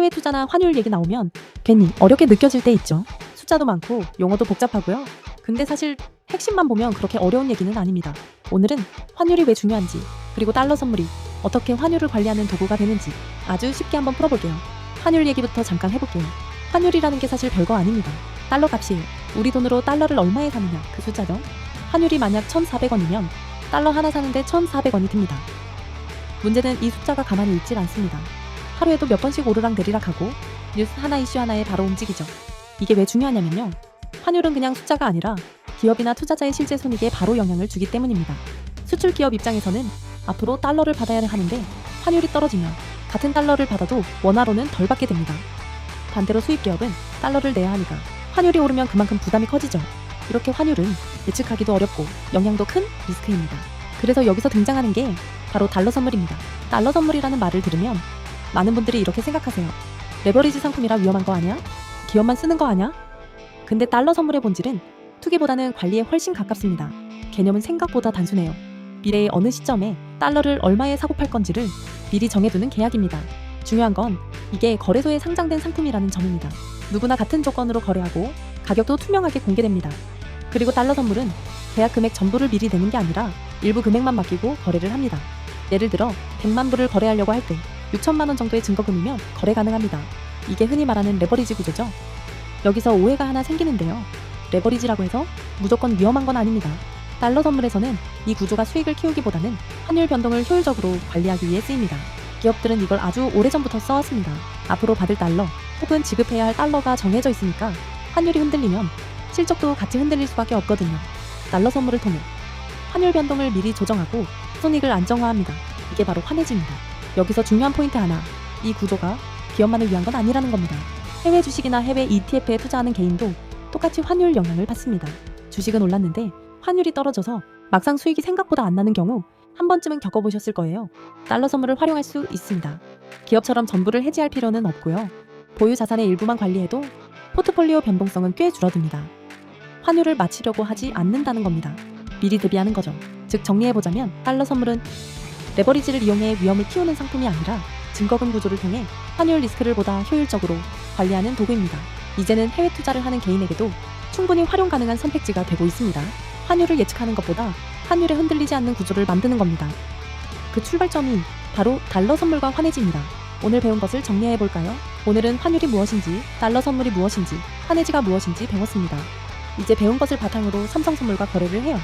해외 투자나 환율 얘기 나오면 괜히 어렵게 느껴질 때 있죠. 숫자도 많고 용어도 복잡하고요. 근데 사실 핵심만 보면 그렇게 어려운 얘기는 아닙니다. 오늘은 환율이 왜 중요한지, 그리고 달러 선물이 어떻게 환율을 관리하는 도구가 되는지 아주 쉽게 한번 풀어볼게요. 환율 얘기부터 잠깐 해볼게요. 환율이라는 게 사실 별거 아닙니다. 달러 값이에요. 우리 돈으로 달러를 얼마에 사느냐 그 숫자죠. 환율이 만약 1,400원이면 달러 하나 사는데 1,400원이 듭니다. 문제는 이 숫자가 가만히 있질 않습니다. 하루에도 몇 번씩 오르락 내리락 하고 뉴스 하나 이슈 하나에 바로 움직이죠. 이게 왜 중요하냐면요. 환율은 그냥 숫자가 아니라 기업이나 투자자의 실제 손익에 바로 영향을 주기 때문입니다. 수출 기업 입장에서는 앞으로 달러를 받아야 하는데 환율이 떨어지면 같은 달러를 받아도 원화로는 덜 받게 됩니다. 반대로 수입 기업은 달러를 내야 하니까 환율이 오르면 그만큼 부담이 커지죠. 이렇게 환율은 예측하기도 어렵고 영향도 큰 리스크입니다. 그래서 여기서 등장하는 게 바로 달러 선물입니다. 달러 선물이라는 말을 들으면 많은 분들이 이렇게 생각하세요. 레버리지 상품이라 위험한 거 아니야? 기업만 쓰는 거 아니야? 근데 달러 선물의 본질은 투기보다는 관리에 훨씬 가깝습니다. 개념은 생각보다 단순해요. 미래의 어느 시점에 달러를 얼마에 사고 팔 건지를 미리 정해두는 계약입니다. 중요한 건 이게 거래소에 상장된 상품이라는 점입니다. 누구나 같은 조건으로 거래하고 가격도 투명하게 공개됩니다. 그리고 달러 선물은 계약 금액 전부를 미리 내는 게 아니라 일부 금액만 맡기고 거래를 합니다. 예를 들어 100만 불을 거래하려고 할 때 6천만 원 정도의 증거금이면 거래 가능합니다. 이게 흔히 말하는 레버리지 구조죠. 여기서 오해가 하나 생기는데요. 레버리지라고 해서 무조건 위험한 건 아닙니다. 달러 선물에서는 이 구조가 수익을 키우기보다는 환율 변동을 효율적으로 관리하기 위해 쓰입니다. 기업들은 이걸 아주 오래전부터 써왔습니다. 앞으로 받을 달러 혹은 지급해야 할 달러가 정해져 있으니까 환율이 흔들리면 실적도 같이 흔들릴 수밖에 없거든요. 달러 선물을 통해 환율 변동을 미리 조정하고 손익을 안정화합니다. 이게 바로 환해지입니다. 여기서 중요한 포인트 하나. 이 구조가 기업만을 위한 건 아니라는 겁니다. 해외 주식이나 해외 ETF에 투자하는 개인도 똑같이 환율 영향을 받습니다. 주식은 올랐는데 환율이 떨어져서 막상 수익이 생각보다 안 나는 경우 한 번쯤은 겪어보셨을 거예요. 달러 선물을 활용할 수 있습니다. 기업처럼 전부를 해지할 필요는 없고요. 보유 자산의 일부만 관리해도 포트폴리오 변동성은 꽤 줄어듭니다. 환율을 맞추려고 하지 않는다는 겁니다. 미리 대비하는 거죠. 즉 정리해보자면 달러 선물은 레버리지를 이용해 위험을 키우는 상품이 아니라 증거금 구조를 통해 환율 리스크를 보다 효율적으로 관리하는 도구입니다. 이제는 해외 투자를 하는 개인에게도 충분히 활용 가능한 선택지가 되고 있습니다. 환율을 예측하는 것보다 환율에 흔들리지 않는 구조를 만드는 겁니다. 그 출발점이 바로 달러 선물과 환해지입니다. 오늘 배운 것을 정리해 볼까요? 오늘은 환율이 무엇인지, 달러 선물이 무엇인지, 환해지가 무엇인지 배웠습니다. 이제 배운 것을 바탕으로 삼성 선물과 거래를 해요.